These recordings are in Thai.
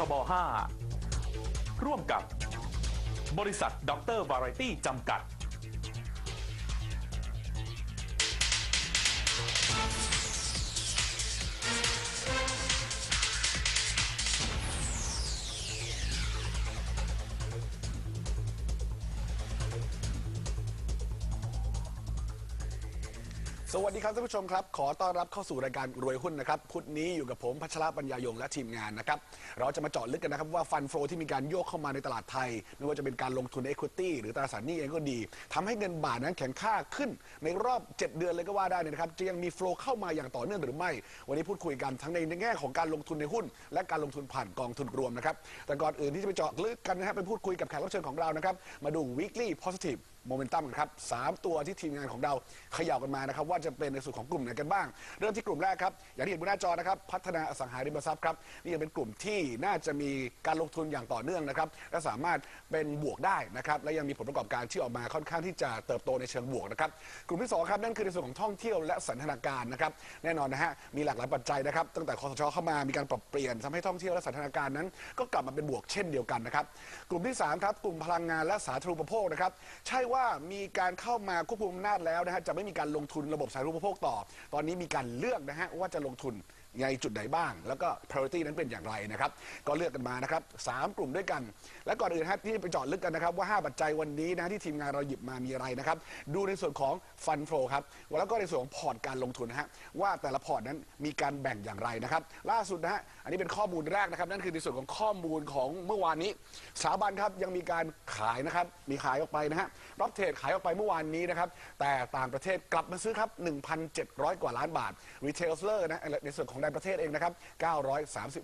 ทบ 5 ร่วมกับบริษัทด็อกเตอร์วาไรตี้จำกัด วัสดีครับท่านผู้ชมครับ ขอต้อนรับเข้าสู่รายการรวยหุ้นนะครับพุธนี้อยู่กับผมพัชระปัญญายงและทีมงานนะครับเราจะมาเจาะลึกกันนะครับว่าฟันโฟที่มีการโยกเข้ามาในตลาดไทย ไม่ว่าจะเป็นการลงทุนใน Equity หรือตราสารหนี้เองก็ดีทำให้เงินบาทนั้นแข็งค่าขึ้นในรอบ 7 เดือนเลยก็ว่าได้นะครับจะยังมีโฟลเข้ามาอย่างต่อเนื่องหรือไม่ วันนี้พูดคุยกันทั้งในแง่ของการลงทุนในหุ้น และการลงทุนผ่านกองทุนรวมนะครับแต่ก่อนอื่นที่จะไปเจาะลึกกันนะครับไปพูดคุยกับแขกรับเชิญของเรานะครับมาดู weekly positive โมเมนตัมครับสามตัวที่ทีมงานของเราเขย่ากันมานะครับ ว่าจะเป็นในส่วนของกลุ่มไหนกันบ้าง เริ่มที่กลุ่มแรกครับ อย่างที่เห็นบนหน้าจอนะครับ พัฒนาอสังหาริมทรัพย์ครับ นี่ยังเป็นกลุ่มที่น่าจะมีการลงทุนอย่างต่อเนื่องนะครับ และสามารถเป็นบวกได้นะครับ และยังมีผลประกอบการที่ออกมาค่อนข้างที่จะเติบโตในเชิงบวกนะครับ กลุ่มที่สองครับนั่นคือในส่วนของท่องเที่ยวและสันทนาการนะครับ แน่นอนนะฮะ มีหลากหลายปัจจัยนะครับ ตั้งแต่คอสชเข้ามา มีการปรับเปลี่ยนทำให้ท่องเที่ยวและสันทนาการนั้น ก็กลับมาเป็นบวกเช่นเดียวกันนะครับ กลุ่มที่สามครับ กลุ่มพลังงานและสาธารณูปโภคนะครับใช่ว่ามีการเข้ามาควบคุมอำนาจแล้วนะฮะจะไม่มีการลงทุนระบบสาธารณูปโภคต่อ ตอนนี้มีการเลือกนะฮะว่าจะลงทุนในจุดไหนบ้าง แล้วก็ priority นั้นเป็นอย่างไรนะครับ ก็เลือกกันมานะครับสามกลุ่มด้วยกัน และก่อนอื่นครับที่ไปเจาะลึกกันนะครับ ว่า 5 ปัจจัยวันนี้นะที่ทีมงานเราหยิบมามีอะไรนะครับ ดูในส่วนของ fund flow ครับแล้วก็ในส่วนของพอร์ตการลงทุนนะฮะว่าแต่ละพอร์ตนั้นมีการแบ่งอย่างไรนะครับ ล่าสุดนะฮะ นนี้เป็นข้อมูลแรกนะครับ นั่นคือในส่วนของข้อมูลของเมื่อวานนี้ สถาบันครับยังมีการขายนะครับ มีขายออกไปนะฮะรับเทรดขายออกไปเมื่อวานนี้นะครับ แต่ต่างประเทศกลับมาซื้อครับ 1,700 กว่าล้านบาทรีเทลเลอร์นะในส่วนของในประเทศเองนะครับ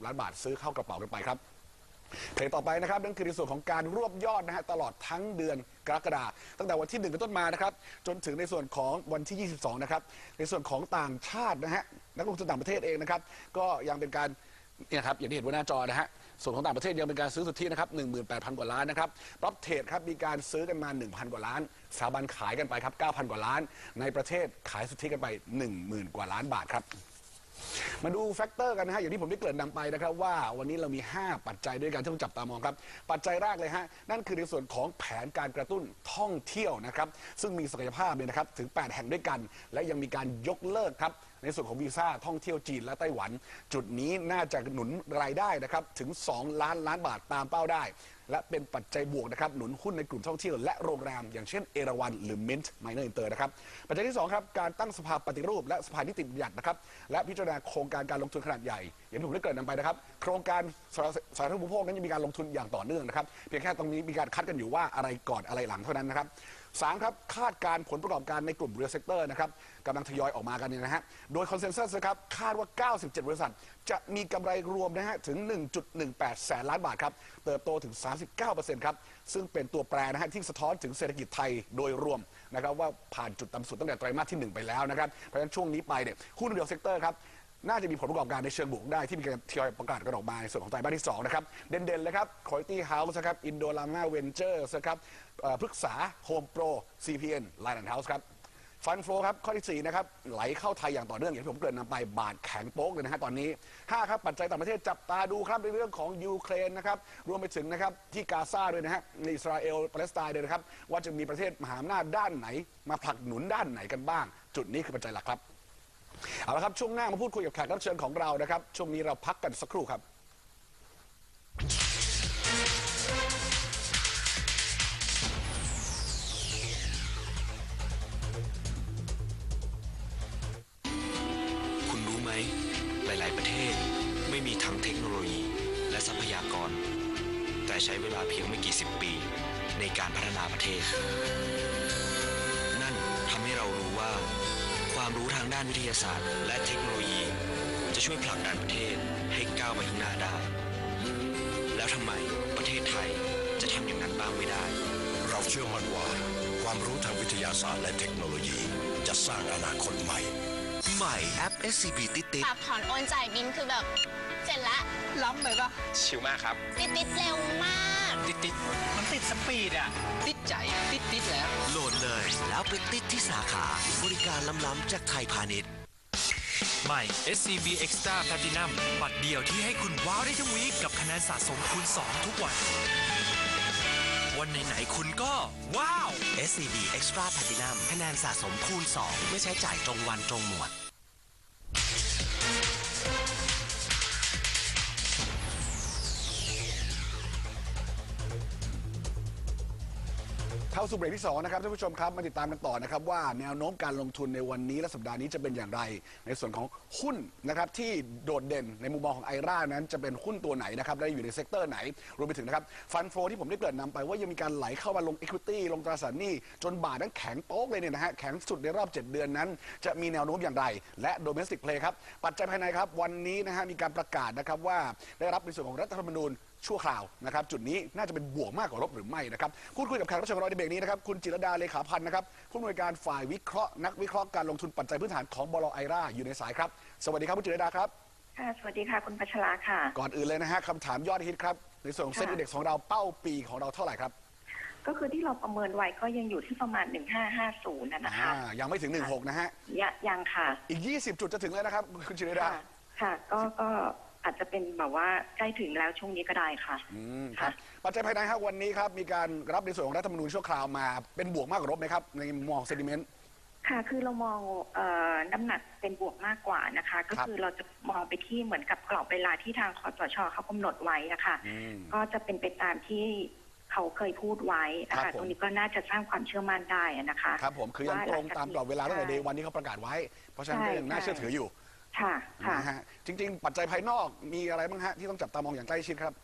930 ล้านบาทซื้อเข้ากระเป๋ากันไปครับเพลงต่อไปนะครับนั่นคือในส่วนของการรวบยอดนะฮะตลอดทั้งเดือนกรกฎาคมตั้งแต่วันที่ 1 เป็นต้นมานะครับ จนถึงในส่วนของวันที่ 22 นะครับ ในส่วนของต่างชาตินะฮะนักลงทุนต่างประเทศเองนะครับ ก็ยังเป็นการ เนี่ยครับอย่างที่เห็นบนหน้าจอนะฮะส่วนของต่างประเทศยังเป็นการซื้อสุทธินะครับ18,000 กว่าล้านนะครับรับเทรดครับมีการซื้อกันมา 1,000 กว่าล้านสถาบันขายกันไปครับ 9,000 กว่าล้าน ในประเทศขายสุทธิกันไป 10,000 กว่าล้านบาทครับมาดูแฟกเตอร์กันนะฮะอย่างที่ผมได้เกริ่นนำไปนะครับว่าวันนี้เรามี 5 ปัจจัยด้วยกันที่ต้องจับตามองครับ ปัจจัยแรกเลยฮะนั่นคือในส่วนของแผนการกระตุ้นท่องเที่ยวนะครับซึ่งมีศักยภาพเนี่ยนะครับถึง 8 แห่งด้วยกัน และยังมีการยกเลิกครับ ในส่วนของวีซ่าท่องเที่ยวจีนและไต้หวัน จุดนี้น่าจะหนุนรายได้นะครับถึง 2 ล้านล้านบาทตามเป้าได้ และเป็นปัจจัยบวกนะครับหนุนหุ้นในกลุ่มท่องเที่ยวและโรงแรม อย่างเช่นเอราวันหรือ Mint Minor Inter นะครับปัจจัยที่สองครับการตั้งสภาปฏิรูป และสภานิติบัญญัตินะครับและพิจารณาโครงการการลงทุนขนาดใหญ่อย่างที่ผมได้เกริ่นนำไปนะครับโครงการสาสาธารณูปโภคนั้นยังมีการลงทุนอย่างต่อเนื่องนะครับเพียงแค่ตรงนี้มีการคัดกันอยู่ว่าอะไรก่อนอะไรหลังเท่านั้นนะครับ สามครับคาดการผลประกอบการในกลุ่มเรือเซกเตอร์นะครับกำลังทยอยออกมากันเนี่ยนะฮะโดยคอนเซนแซสนะครับคาดว่า 97 บริษัท จะมีกำไรรวมนะฮะถึง 1.18 แสนล้านบาทครับเติบโตถึง 39%ครับซึ่งเป็นตัวแปรนะฮะที่สะท้อนถึงเศรษฐกิจไทยโดยรวมนะครับว่าผ่านจุดต่ำสุดตั้งแต่ไตรมาสที่ 1 ไปแล้วนะครับเพราะฉะนั้นช่วงนี้ไปเนี่ยหุ้นเรือเซกเตอร์ครับน่าจะมีผลประกอบการในเชิงบวกได้ที่มีการทยอยประกาศกันออกมาในส่วนของไตรมาสที่ 2 นะครับ เด่นๆเลยครับ Quality House นะครับ Indorama Ventures นะครับ เอ่อพฤกษา Home Pro CPN Line House ครับฟันโฟครับข้อที่ 4 นะครับ ไหลเข้าไทยอย่างต่อเนื่อง อย่างที่ผมเกริ่นนำไปบาทแข็งโป๊กเลยนะฮะตอนนี้ 5 ครับ ปัจจัยต่างประเทศจับตาดูครับ ในเรื่องของยูเครนนะครับ รวมไปถึงนะครับ ที่กาซาด้วยนะฮะในอิสราเอลปาเลสไตน์ด้วยนะครับ ว่าจะมีประเทศมหาอำนาจด้านไหน มาผลักหนุนด้านไหนกันบ้าง จุดนี้คือปัจจัยหลักครับเอาละครับช่วงหน้ามาพูดคุยกับแขกรับเชิญของเรานะครับช่วงนี้เราพักกันสักครู่ครับ การพัฒนาประเทศ นั่นทำให้เรารู้ว่า ความรู้ทางด้านวิทยาศาสตร์ และเทคโนโลยี จะช่วยผลักดันประเทศให้ก้าวไปข้างหน้าได้ แล้วทำไมประเทศไทยจะทำอย่างนั้นบ้างไม่ได้ เราเชื่อมั่นว่า ความรู้ทางวิทยาศาสตร์และเทคโนโลยี จะสร้างอนาคตใหม่ ใหม่แอป SCB ติดติด ปรับถอนโอนจ่ายบินคือแบบ เสร็จละล้ำไปปะชิวมากครับ ติดติดๆเร็วมาก ติดติดมันติดสปีดอะ ติดใจติดติดแล้วโหลดเลย แล้วไปติดที่สาขา บริการล้ำๆจากไทยพาณิชย์ใหม่ SCB Extra Platinum บัตรเดียวที่ให้คุณว้าวได้ทั้งวีคกับคะแนนสะสมคูณ2 ทุกวัน วันไหนๆคุณก็ ว้าว SCB Extra Platinum คะแนนสะสมคูณ 2 ไม่ใช้จ่ายตรงวันตรงหมวดาสู่เบรกที่2นะครับท่านผู้ชมครับมาติดตามกันต่อนะครับว่าแนวโน้มการลงทุนในวันนี้และสัปดาห์นี้จะเป็นอย่างไร ในส่วนของหุ้นนะครับที่โดดเด่นในมุมมองของไอร่านั้นจะเป็นหุ้นตัวไหนนะครับและอยู่ในเซกเตอร์ไหนรวมไปถึงนะครับฟันโฟที่ผมได้เกริ่นนำไปว่ายังมีการไหลเข้ามาลง Equity ลงตราสารหนี้จนบาทนั้นแข็งโป๊กเลยเนี่ยนะฮะแข็งสุดในรอบ 7 เดือนนั้น จะมีแนวโน้มอย่างไร และ Domestic Play ครับปัจจัยภายในครับวันนี้นะฮะมีการประกาศนะครับว่าได้รับในส่วนของรัฐธรรมนูญ ชั่วคราวนะครับจุดนี้น่าจะเป็นบวกมากกว่าลบหรือไม่นะครับพูดคุยกับแขกรับเชิญของเราในเบรกนี้นะครับคุณจิรดาเลขาพันธ์นะครับผู้อำนวยการฝ่ายวิเคราะห์นักวิเคราะห์การลงทุนปัจจัยพื้นฐานของบลไอราอยู่ในสายครับ สวัสดีครับคุณจิรดาครับ ค่ะ สวัสดีค่ะ คุณพัชราค่ะ ก่อนอื่นเลยนะฮะคำถามยอดฮิตครับในส่วนของเซ็นดีเด็กของเราเป้าปีของเราเท่าไหร่ครับ ก็คือที่เราประเมินไว้ก็ยังอยู่ที่ประมาณ 1550นะนะคะ อ่ายังไม่ถึง 16 นะฮะ ยะยังค่ะ อีก 20 จุดจะถึงแล้วนะครับคุณจิรดา ค่ะค่ะก็ก็ อาจจะเป็นแบบว่าใกล้ถึงแล้วช่วงนี้ก็ได้ค่ะ อืมครับปัจจัยภายในครับวันนี้ครับมีการรับในส่วนของรัฐธรรมนูญชั่วคราวมาเป็นบวกมากกว่าลบไหมครับในมุมมองเซนติเมนต์ ค่ะ คือเรามองเอ่อน้ำหนักเป็นบวกมากกว่านะคะ ก็ครับ คือเราจะมองไปที่เหมือนกับกรอบเวลาที่ทางคอสชเขากำหนดไว้นะคะ อืม ก็จะเป็นไปตามที่เขาเคยพูดไว้นะครัคะบผม ตรงนี้ก็น่าจะสร้างความเชื่อมั่นได้นะคะ ครับผมคือยังตรงตามกรอบเวลาตั้งแต่ใช่เดวันที่เขาประกาศไว้ เพราะฉะนั้นก็ยังน่าเชื่อถืออยู่ ค่ะค่ะ นะฮะจริง ๆ ปัจจัยภายนอกมีอะไรบ้างฮะที่ต้องจับตามองอย่างใกล้ชิดครับ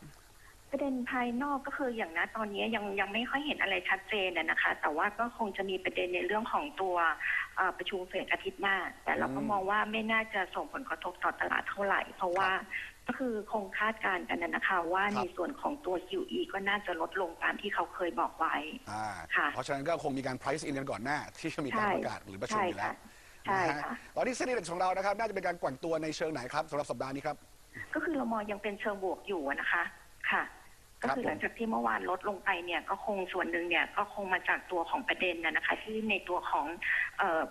ประเด็นภายนอกก็คืออย่างนะตอนนี้ยังยังไม่ค่อยเห็นอะไรชัดเจนนะนะคะ แต่ว่าก็คงจะมีประเด็นในเรื่องของตัวเอ่อประชุมเฟดอาทิตย์หน้า แต่เราก็อืมมองว่าไม่น่าจะส่งผลกระทบต่อตลาดเท่าไหร่ เพราะว่าก็คือคงคาดการณ์กันนะนะคะ ว่าครับ ในส่วนของตัว QE ก็น่าจะลดลงตามที่เขาเคยบอกไว้ อ่าค่ะเพราะฉะนั้นก็คงมีการ price in กันก่อนหน้า ที่จะมีการใช่ประกาศหรือประชุมใช่อยู่แล้วค่ะ ใช่นะฮะค่ะ ตอนนี้เส้นดีเด็กของเรานะครับ น่าจะเป็นการแกว่งตัวในเชิงไหนครับสำหรับสัปดาห์นี้ครับ ก็คือเรามองยังเป็นเชิงบวกอยู่อะนะคะ ค่ะครัก็บคือหลังจากที่เมื่อวานลดลงไปเนี่ยก็คงส่วนหนึ่งเนี่ยก็คงมาจากตัวของประเด็นนะนะคะ ที่ในตัวของเอ่อ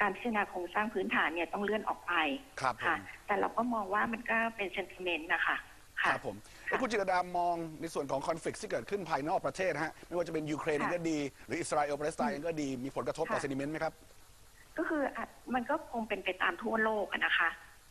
การพิจารณาโครงสร้างพื้นฐานเนี่ยต้องเลื่อนออกไปครับผม ค่ะ แต่เราก็มองว่ามันก็เป็นเซนติเมนต์นะคะคค่ะรับผมแล้วคุณจิรดามองในส่วนของคอนฟ lict ที่เกิดขึ้นภายนอกประเทศนะฮะไม่ว่าจะเป็นยูเครนเองก็ดี หรืออิสราเอลปาเลสไตน์เองก็ดีมีผลกระทบต่อค่ะ เซนิเมนต์ไหมครับ ก็คืออะมันก็คงเป็นไปตามทั่วโลกอะนะคะ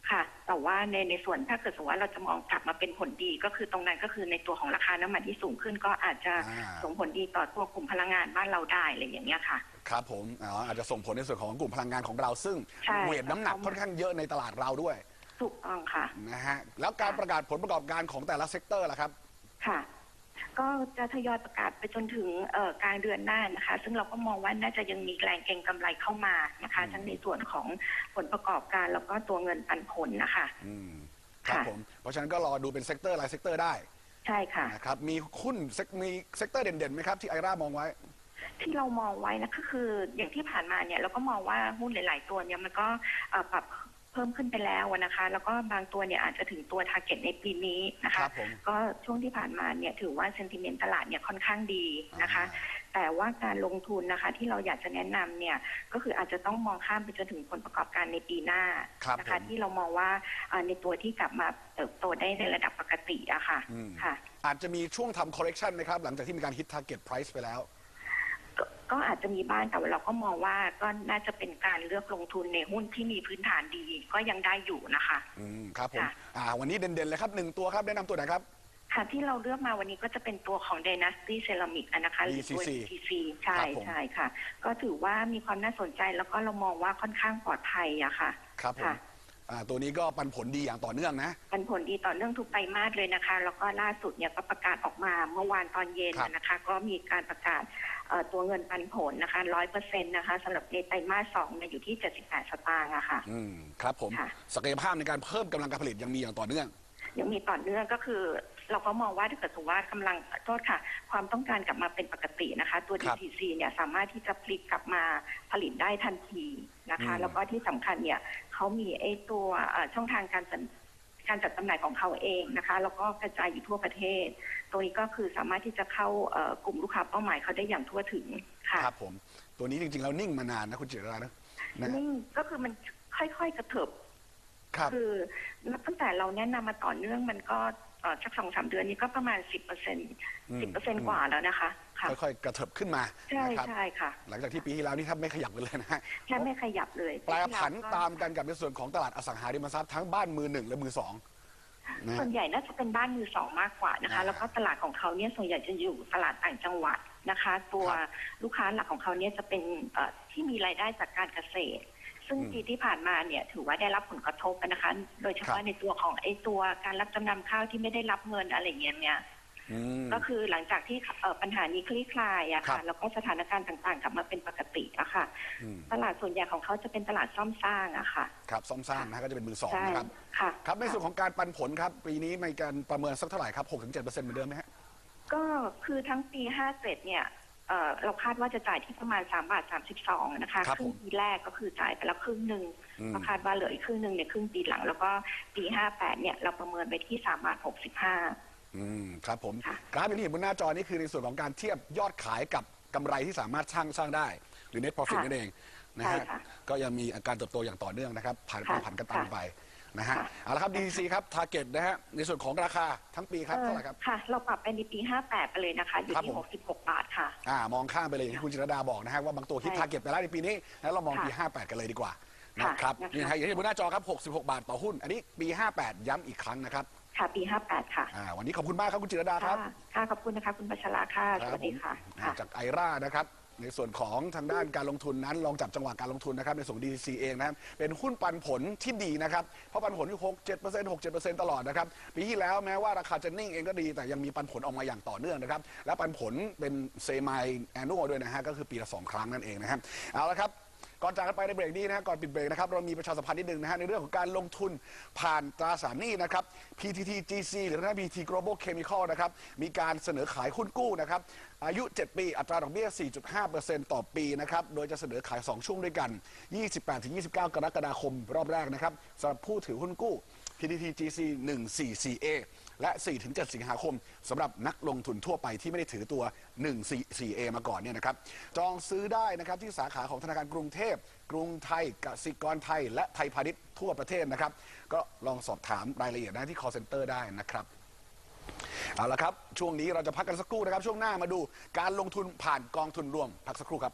ค่ะ แต่ว่าในในส่วนถ้าเกิดสมมติว่าเราจะมองกลับมาเป็นผลดีก็คือตรงนั้นก็คือในตัวของราคาน้ำมันที่สูงขึ้น ก็อาจจะอ่าส่งผลดีต่อตัวกลุ่มพลังงานบ้านเราได้อะไรอย่างเงี้ยค่ะ ครับผมอ๋ออาจจะส่งผลในส่วนของกลุ่มพลังงานของเราซึ่งใช่เวทน้ำหนักค่อนข้างเยอะในตลาดเราด้วย ถูกต้องค่ะนะฮะแล้วการประกาศผลประกอบการของแต่ละเซกเตอร์ล่ะครับค่ะ ก็จะทยอยประกาศไปจนถึงเอ่อกลางเดือนหน้านะคะ ซึ่งเราก็มองว่าน่าจะยังมีแรงเก็งกำไรเข้ามานะคะ ทั้งในส่วนของผลประกอบการแล้วก็ตัวเงินปันผลนะคะอืมครับค่ะผมเพราะฉะนั้นก็รอดูเป็นเซกเตอร์รายเซกเตอร์ได้ใช่ค่ะนะครับมีหุ้นเซกมีเซกเตอร์เด่นๆไหมครับที่ไอร่ามองไว้ที่เรามองไว้นะก็คืออย่างที่ผ่านมาเนี่ยเราก็มองว่าหุ้นหลาย ๆ ตัวเนี่ยมันก็เอ่อปรับ เพิ่มขึ้นไปแล้วอะนะคะ แล้วก็บางตัวเนี่ยอาจจะถึงตัวทาร์เก็ตในปีนี้นะคคะ รับผม ก็ช่วงที่ผ่านมาเนี่ยถือว่าเซนติเมนต์ตลาดเนี่ยค่อนข้างดีนะคะอ่าแต่ว่าการลงทุนนะคะที่เราอยากจะแนะนำเนี่ยก็คืออาจจะต้องมองข้ามไปจนถึงผลประกอบการในปีหน้าครับนะคะ ผม ที่เรามองว่าเอ่อในตัวที่กลับมาเติบโตได้ในระดับปกติอะค่ะอืมค่ะ อาจจะมีช่วงทำ correction ไหมครับ หลังจากที่มีการ hit target price ไปแล้ว ก็ก็อาจจะมีบ้างแต่ว่าเราก็มองว่าก็น่าจะเป็นการเลือกลงทุนในหุ้นที่มีพื้นฐานดีก็ยังได้อยู่นะคะ อืมครับผมค่ะ อ่าวันนี้เด่นๆเลยครับหนึ่งตัวครับแนะนำตัวไหนครับ ค่ะที่เราเลือกมาวันนี้ก็จะเป็นตัวของ Dynasty Ceramic อะนะคะหรือตัว DCC DCC ใช่ครับผม ใช่ค่ะ ก็ถือว่ามีความน่าสนใจแล้วก็เรามองว่าค่อนข้างปลอดภัยอะค่ะ ครับผมค่ะ อ่าตัวนี้ก็ปันผลดีอย่างต่อเนื่องนะ ปันผลดีต่อเนื่องทุกไตรมาสเลยนะคะ แล้วก็ล่าสุดเนี่ยก็ประกาศออกมาเมื่อวานตอนเย็นครับ นะคะ ก็มีการประกาศเอ่อ ตัวเงินปันผลนะคะร้อยเปอร์เซ็นต์นะคะสำหรับในไตรมาสสองเนี่ยอยู่ที่เจ็ดสิบแปดสตางค์อะค่ะ อืมครับผมค่ะ ศักยภาพในการเพิ่มกำลังการผลิตยังมีอย่างต่อเนื่อง ยังมีต่อเนื่องก็คือ เราก็มองว่าถ้าเกิดสมมติว่ากำลังโทษค่ะ ความต้องการกลับมาเป็นปกตินะคะ ตัว ครับ DTC เนี่ยสามารถที่จะผลิตกลับมาผลิตได้ทันทีนะคะ อืม แล้วก็ที่สำคัญเนี่ยเขามีไอ้ตัวเอ่อช่องทางการจัด การจัดจำหน่ายของเขาเองนะคะ แล้วก็กระจายอยู่ทั่วประเทศ ตัวนี้ก็คือสามารถที่จะเข้าเอ่อกลุ่มลูกค้าเป้าหมายเขาได้อย่างทั่วถึงค่ะครับผม ตัวนี้จริงๆแล้วนิ่งมานานนะคุณจิรรานะนะนี่ก็คือมันค่อยๆกระเถิบ ครับ คือนับตั้งแต่เราแนะนำมาต่อเนื่องมันก็เอ่อสักสองสามเดือนนี้ก็ประมาณสิบเปอร์เซ็นสิบเปอร์เซ็นกว่าแล้วนะคะ ค่ะ ค่อยๆกระเถิบขึ้นมาใช่นะครับ ใช่ค่ะหลังจากที่ปีที่แล้วนี่แทบไม่ขยับกันเลยนะฮะแค่ไม่ขยับเลยแปลผันปีที่แล้วก็ตามกันกับในส่วนของตลาดอสังหาริมทรัพย์ทั้งบ้านมือหนึ่งและมือสองนะส่ฮะวนใหญ่น่าจะเป็นบ้านมือสองมากกว่านะคะอ่าแล้วก็ตลาดของเขาเนี่ยส่วนใหญ่จะอยู่ตลาดต่างจังหวัดนะคะ ตัวครับลูกค้าหลักของเขาเนี่ยจะเป็นเอ่อที่มีรายได้จากการเกษตร ซึ่งอืมปีที่ผ่านมาเนี่ยถือว่าได้รับผลกระทบนะคะ โดยเฉครัพาะบในตัวของไอ้ตัวการรับจำนำข้าวที่ไม่ได้รับเงินอะไรอย่างเงี้ยเนี่ยอืม ก็คือหลังจากที่เอ่อปัญหานี้คลี่คลายอะครัค่ะบแล้วก็สถานการณ์ต่างๆ กลับมาเป็นปกติอะค่ะอืมตลาดส่วนใหญ่ของเขาจะเป็นตลาดซ่อมสร้างอะค่ะ ครับซ่อมสร้างนะฮะก็จะเป็นมือสองใช่นะครับค่ะครับในส่วนของการปันผลครับ ปีนี้มีการประเมินสักเท่าไหร่ครับ 6-7%เหมือนเดิมไหมฮะก็คือทั้งปี 57 เนี่ยเอ่อเราคาดว่าจะจ่ายที่ประมาณ 3 บาท 32 นะคะ ครับครึ่งผมปีแรกก็คือจ่ายไปแล้วครึ่งหนึ่งอืมก็คาดว่าเหลืออีกครึ่งหนึ่งในครึ่งปีหลัง แล้วก็ปี 58 เนี่ยเราประเมินไปที่ 3 บาท 65 อืมครับผมค่ะกราฟอย่างที่เห็นบนหน้าจอนี่คือในส่วนของการเทียบยอดขายกับกำไรที่สามารถสร้างสร้างได้ หรือ net profit ค่ะนั่นเองนะใช่ฮะค่ะก็ยังมีอาการเติบโตอย่างต่อเนื่องนะครับผ่านค่ะผ่านกันตามค่ะไปนะฮะค่ะ เอาละครับ DTC ครับ target นะฮะในส่วนของราคาทั้งปีครับเท่าไหร่ครับ ค่ะ เราปรับไปในปี 58 ไปเลยนะคะ อยู่ครับที่ ผม 66 บาทค่ะ อ่ามองข้ามไปเลยอย่างที่คุณจิรดาบอกนะฮะว่าบางตัวคิดใช่ target ไปแล้วในปีนี้แล้วเรามองปีค่ะ58 กันเลยดีกว่าค่ะนะครับนะคะ นี่นะฮะอย่างที่เห็นบนหน้าจอครับ 66 บาทต่อหุ้น อันนี้ปี 58 ย้ำอีกครั้งนะครับ ค่ะปี 58 ค่ะ อ่าวันนี้ขอบคุณมากครับคุณจิรดาครับค่ะค่ะขอบคุณนะคะ คุณปัชราค่ะ สวัสดีค่ะอ่าค่ะ จากไอรานะครับ ในส่วนของทางด้านการลงทุนนั้นลองจับจังหวะการลงทุนนะครับ ในส่วน DTC เองนะครับ เป็นหุ้นปันผลที่ดีนะครับ เพราะปันผลอยู่6 7 6 7 ตลอดนะครับ ปีที่แล้วแม้ว่าราคาจะนิ่งเองก็ดี แต่ยังมีปันผลออกมาอย่างต่อเนื่องนะครับ และปันผลเป็นเซมายแอนนวลด้วยนะฮะ ก็คือปีละ2ครั้งนั่นเองนะครับ เอาละครับ ก่อนจากกันไปในเบรกนี้นะฮะก่อนปิดเบรกนะครับเรามีประชาสัมพันธ์นิดนึงนะฮะในเรื่องของการลงทุนผ่านตราสารหนี้นะครับ PTT GC หรือทางด้าน PTT Global Chemical นะครับมีการเสนอขายหุ้นกู้นะครับอายุ 7 ปี อัตราดอกเบี้ย 4.5%ต่อปีนะครับโดยจะเสนอขาย 2 ช่วงด้วยกัน 28-29 กรกฎาคมรอบแรกนะครับสำหรับผู้ถือหุ้นกู้ PTT GC 144A และ 4-7 สิงหาคมสำหรับนักลงทุนทั่วไปที่ไม่ได้ถือตัว 144A มาก่อนเนี่ยนะครับจองซื้อได้นะครับที่สาขาของธนาคารกรุงเทพ กรุงไทยกสิกรไทย และไทยพาณิชย์ทั่วประเทศนะครับ ก็ลองสอบถามรายละเอียดได้ที่ call center ได้นะครับเอาละครับ ช่วงนี้เราจะพักกันสักครู่นะครับ ช่วงหน้ามาดูการลงทุนผ่านกองทุนรวม พักสักครู่ครับ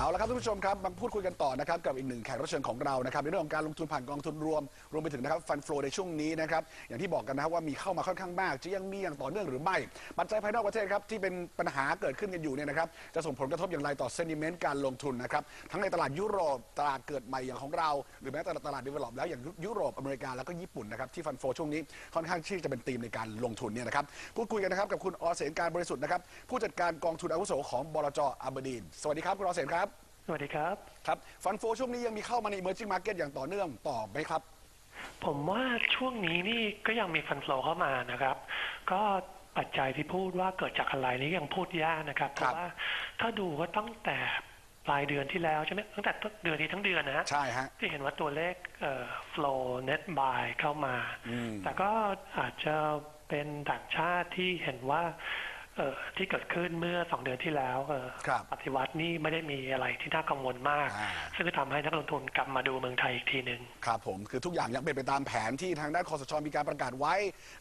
เอาละครับท่านผู้ชมครับมาพูดคุยกันต่อนะครับกับอีกหนึ่งแขกรับเชิญของเรานะครับในเรื่องของการลงทุนผ่านกองทุนรวม รวมไปถึงนะครับฟันฟลในช่วงนี้นะครับอย่างที่บอกกันนะครับว่ามีเข้ามาค่อนข้างมาก จะยังมีอย่างต่อเนื่องหรือไม่ ปัจจัยภายนอกประเทศครับที่เป็นปัญหาเกิดขึ้นกันอยู่เนี่ยนะครับจะส่งผลกระทบอย่างไรต่อเซนิเมนต์การลงทุนนะครับทั้งในตลาดยุโรปตลาดเกิดใหม่อย่างของเรา หรือแม้แต่ตลาดดีเวลลอปแล้วอย่างยุโรปอเมริกาแล้วก็ญี่ปุ่นนะครับที่ฟันโฟช่วงนี้ค่อนข้างที่จะเป็นธีมในการลงทุนเนี่ยนะครับพูดคุยกันนะครับกับคุณอเสนการบริสุทธิ์นะครับผู้จัดการกองทุนอาวุโสของบลจอับดีนสวัสดีครับคุณอเสนครับ สวัสดีครับ ครับฟันโฟช่วงนี้ยังมีเข้ามาใน emerging market อย่างต่อเนื่องต่อไหมครับ ผมว่าช่วงนี้นี่ก็ยังมีฟันโฟลเข้ามานะครับ ก็ปัจจัยที่พูดว่าเกิดจากอะไรนี่ยังพูดยากนะครับ เพราะว่าถ้าดูว่าตั้งแต่ปลายเดือนที่แล้วใช่ไหมตั้งแต่ต้นเดือนนี้ทั้งเดือนนะฮะใช่ฮะที่เห็นว่าตัวเลขเอ่อ flow net buy เข้ามาอืมแต่ก็อาจจะเป็นต่างชาติที่เห็นว่า เอ่อที่เกิดขึ้นเมื่อสองเดือนที่แล้วเอ่อครับปฏิวัตินี่ไม่ได้มีอะไรที่น่ากังวลมาก อ่า ซึ่งก็ทำให้นักลงทุนกลับมาดูเมืองไทยอีกทีหนึ่ง ครับผมคือทุกอย่างยังเป็นไปตามแผนที่ทางด้านคอสชมีการประกาศไว้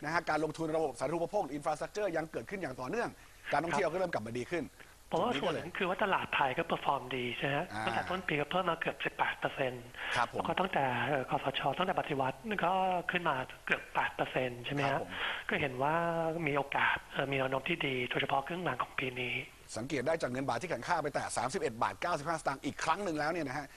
นะฮะการลงทุนระบบสาธารณูปโภคอินฟราสตรักเจอร์ยังเกิดขึ้นอย่างต่อเนื่อง การท่องเที่ยวก็เริ่มกลับมาดีขึ้น ผมว่าตรงนี้ส่วนก็หเลยนึ่งคือว่าตลาดไทยก็เปอร์ฟอร์มดีใช่ไหมอ่าตั้งแต่ต้นปีก็เพิ่มมาเกือบ 18เปอร์เซ็นต์ครับผมแล้วก็ตั้งแต่เอ่อคอสชตั้งแต่ปฏิวัติก็ขึ้นมาเกือบ 8เปอร์เซ็นต์ใช่ไหมครัฮะบผมก็เห็นว่ามีโอกาสเอ่อมีแนวโน้มที่ดีโดยเฉพาะครึ่งหลังของปีนี้ สังเกตได้จากเงินบาทที่แข็งค่าไปแต่ 31 บาท 95 สตางค์อีกครั้งหนึ่งแล้วเนี่ยนะฮะ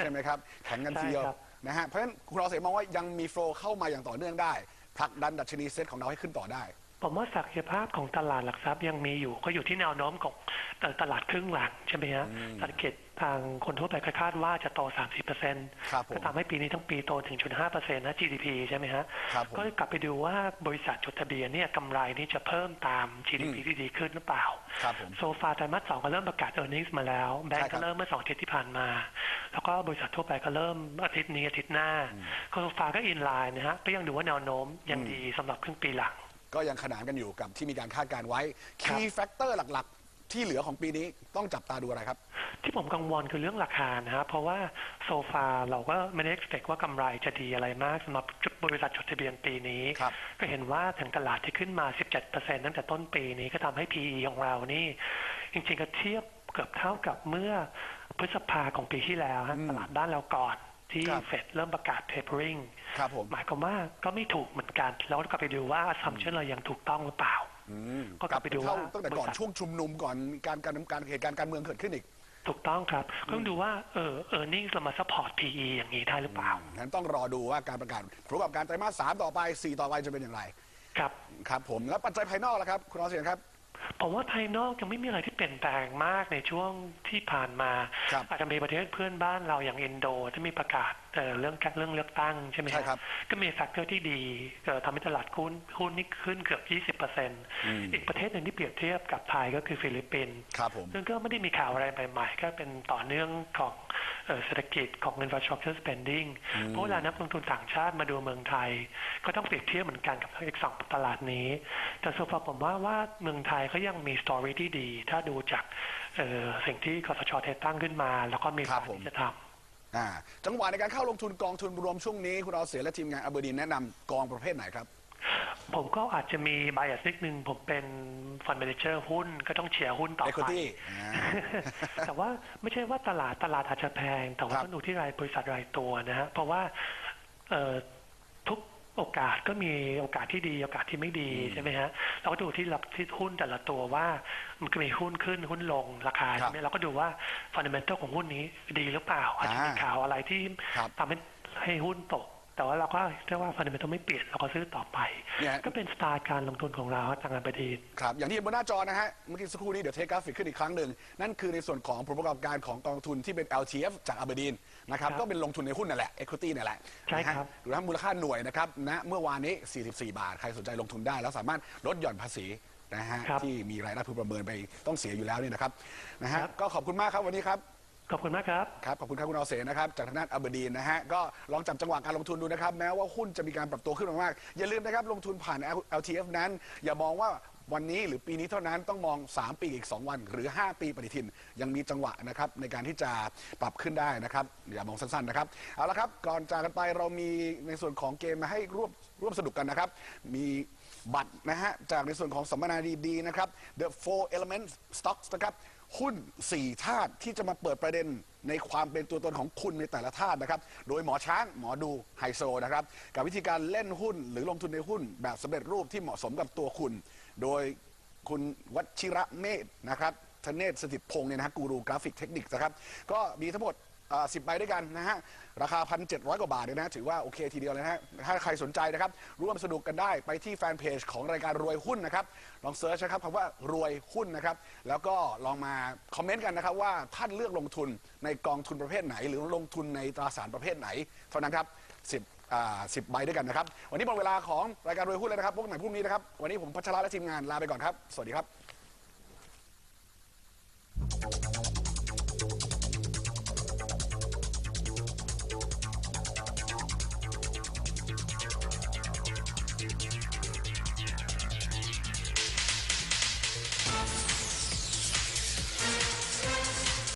ใช่ไหมครับแข็งกันทีเดียวใช่ครับนะฮะเพราะฉะนั้นคุณรอเสมองว่ายังมีโฟลว์เข้ามาอย่างต่อเนื่องได้ผลักดันดัชนีเซ็ตของเราให้ขึ้นต่อได้ ผมว่าศักยภาพของตลาดหลักทรัพย์ยังมีอยู่ ก็อยู่ที่แนวโน้มของเอ่อตลาดครึ่งหลังใช่ไหมฮะเศรษฐกิจทางคนทั่วไปก็คาดว่าจะโต 30เปอร์เซ็นต์ครับผมก็ทำให้ปีนี้ทั้งปีโตถึง0.5เปอร์เซ็นต์นะ GDP ใช่ไหมฮะครับผมก็กลับไปดูว่าบริษัทจดทะเบียนเนี่ยกำไรนี่จะเพิ่มตาม GDP ที่ดีขึ้นหรือเปล่าครับผมโซฟาไตรมาสสองก็เริ่มประกาศ e a r n i n g มาแล้ว แบงใช่ก์ครัก็บเริ่มเมื่อสองอาทิตย์ที่ผ่านมา แล้วก็บริษัททั่วไปก็เริ่มอาทิตย์นี้อาทิตย์หน้าโซฟาก็อินไลน์นะฮะก็ยังดูว่าแนวโน้มยังดีสำหรับครึ่งปีหลัง ก็ยังขนานกันอยู่กับที่มีการคาดการณ์ไว้ครับคีย์แฟกเตอร์หลักๆ ที่เหลือของปีนี้ต้องจับตาดูอะไรครับ ที่ผมกังวลคือเรื่องราคานะฮะเพราะว่าโซฟาเราก็ไม่ได้ expect ว่ากำไรจะดีอะไรมากสำหรับบริษัทจดทะเบียนปีนี้ ครับก็เห็นว่าถึงตลาดที่ขึ้นมา 17%ตั้งแต่ต้นปีนี้ก็ทำให้ PE ของเรานี่ จริงๆก็เทียบเกือบเท่ากับเมื่อพฤษภาของปีที่แล้วฮะตลาดบ้านเราก่อน ที่ครับเฟดเริ่มประกาศ tapering ครับผมหมายความว่าก็ไม่ถูกเหมือนกัน แล้วก็กลับไปดูว่า assumption เรายังถูกต้องหรือเปล่าอืมก็กลับไปดูเท่าว่าตั้งแต่ก่อนบริษัทช่วงชุมนุมก่อนการการการเหตุการณ์การเมืองเกิดขึ้นอีก ถูกต้องครับก็ต้องดูว่าเออ earnings เรามา support PE อย่างนี้ได้หรือเปล่างั้นต้องรอดูว่าการประกาศผลประกอบการไตรมาสสามต่อไป4ต่อไปจะเป็นอย่างไร ครับ ครับผมแล้วปัจจัยภายนอกล่ะครับคุณรอเสียนครับ ผมว่าภายนอกยังไม่มีอะไรที่เปลี่ยนแปลงมากในช่วงที่ผ่านมาครับอาจจะมีประเทศเพื่อนบ้านเราอย่างอินโดที่มีประกาศเอ่อเรื่องการเรื่องเลือกตั้งใช่ไหมใช่ครับ ก็มีแฟกเตอร์ที่ดีเอ่อทำให้ตลาดหุ้นหุ้นนี่ขึ้นเกือบ 20เปอร์เซ็นต์อีกประเทศหนึ่งที่เปรียบเทียบกับไทยก็คือฟิลิปปินส์ครับผมซึ่งก็ไม่ได้มีข่าวอะไรใหม่ ๆ ก็เป็นต่อเนื่องของเอ่อเศรษฐกิจของ infrastructure spending เพราะเวลานักลงทุนต่างชาติมาดูเมืองไทย ก็ต้องเปรียบเทียบเหมือนกันกับอีกสองตลาดนี้ แต่โซฟาผมว่าว่าเมืองไทยก็ยังมีสตอรี่ที่ดี ถ้าดูจากเอ่อสิ่งที่คอสชเทตั้งขึ้นมา แล้วก็มีครัแผบผมนที่จะทำอ่าจังหวะในการเข้าลงทุนกองทุนรวมช่วงนี้คุณรอเสียและทีมงานอเบอร์ดีนแนะนำกองประเภทไหนครับผมก็อาจจะมีบ i ย s นิดนึง ผมเป็นฟัน d ม a เจอร์หุ้นก็ต้องเชียร์หุ้นต่อไป Equity อ่าแต่ว่าไม่ใช่ว่าตลาดตลาดอาจจะแพง แต่ว่าครับต้องดูที่รายบริษัทรายตัวนะฮะเพราะว่าเอ่อทุก โอกาสก็มีโอกาสที่ดีโอกาสที่ไม่ดีใช่ไหมฮะเราก็ดูที่รับที่หุ้นแต่ละตัวว่ามันก็มีหุ้นขึ้นหุ้นลงราคาครับใช่ไหมเราก็ดูว่าฟันเดเมนทัลของหุ้นนี้ดีหรือเปล่าอาจจะมีอ่าข่าวอะไรที่ครับทำให้ให้หุ้นตก แต่ว่าเราก็เรียกว่าฟันเดเมนทัลไม่เปลี่ยนเราก็ซื้อต่อไป เนี่ย ก็เป็นสไตล์การลงทุนของเราทางการประเทศครับอย่างที่เห็นบนหน้าจอนะฮะเมื่อกี้สักครู่นี้เดี๋ยวเทคกราฟิกขึ้นอีกครั้งหนึ่ง นั่นคือในส่วนของผลประกอบการของกองทุนที่เป็น LTF จากอเบอร์ดีนนะครับครับก็เป็นลงทุนในหุ้นนั่นแหละ Equity นั่นแหละใช่ครับ นะฮะหรือถ้ามูลค่าหน่วยนะครับณเมื่อวานนี้ 44 บาท ใครสนใจลงทุนได้ แล้วสามารถลดหย่อนภาษีนะฮะครับที่มีรายได้พึงประเมินไปต้องเสียอยู่แล้วเนี่ยนะครับนะฮะครับ ก็ขอบคุณมากครับวันนี้ครับ ขอบคุณมากครับ ครับ ขอบคุณครับคุณเอาเสนนะครับ จากทางด้านอับดีนนะฮะ ก็ลองจับจังหวะการลงทุนดูนะครับ แม้ว่าหุ้นจะมีการปรับตัวขึ้นมามาก อย่าลืมนะครับ ลงทุนผ่าน LTF นั้น อย่ามองว่าวันนี้หรือปีนี้เท่านั้นต้องมอง 3 ปีอีก 2 วัน หรือ 5 ปีปฏิทิน ยังมีจังหวะนะครับในการที่จะปรับขึ้นได้นะครับ อย่ามองสั้นๆนะครับ เอาละครับ ก่อนจากกันไปเรามีในส่วนของเกมมาให้ร่วมร่วมสนุกกันนะครับ มีบัตรนะฮะจากในส่วนของสัมมนาดีๆนะครับ The Four elements Stocks นะครับ หุ้น 4 ธาตุที่จะมาเปิดประเด็นในความเป็นตัวตนของคุณในแต่ละธาตุนะครับ โดยหมอช้างหมอดูไฮโซนะครับ กับวิธีการเล่นหุ้นหรือลงทุนในหุ้นแบบสำเร็จรูปที่เหมาะสมกับตัวคุณ โดยคุณวัชิระเมธนะครับธเนศสถิตพงศ์เนี่ยนะฮะกูรูกราฟิกเทคนิคนะครับ ก็มีทั้งหมด สิบใบด้วยกันนะฮะราคา 1,700 กว่าบาทเลยนะถือว่าโอเคทีเดียวเลยนะฮะถ้าใครสนใจนะครับร่วมสนุกกันได้ไปที่แฟนเพจของรายการรวยหุ้นนะครับลองเซิร์ชนะครับคำว่ารวยหุ้นนะครับแล้วก็ลองมาคอมเมนต์กันนะครับว่าท่านเลือกลงทุนในกองทุนประเภทไหน หรือลงทุนในตราสารประเภทไหน เท่านั้นครับ10อ่า10ใบด้วยกันนะครับ วันนี้หมดเวลาของรายการรวยหุ้นเลยนะครับพบกันใหม่พรุ่งนี้นะครับวันนี้ผมพัชระและทีมงานลาไปก่อนครับ สวัสดีครับ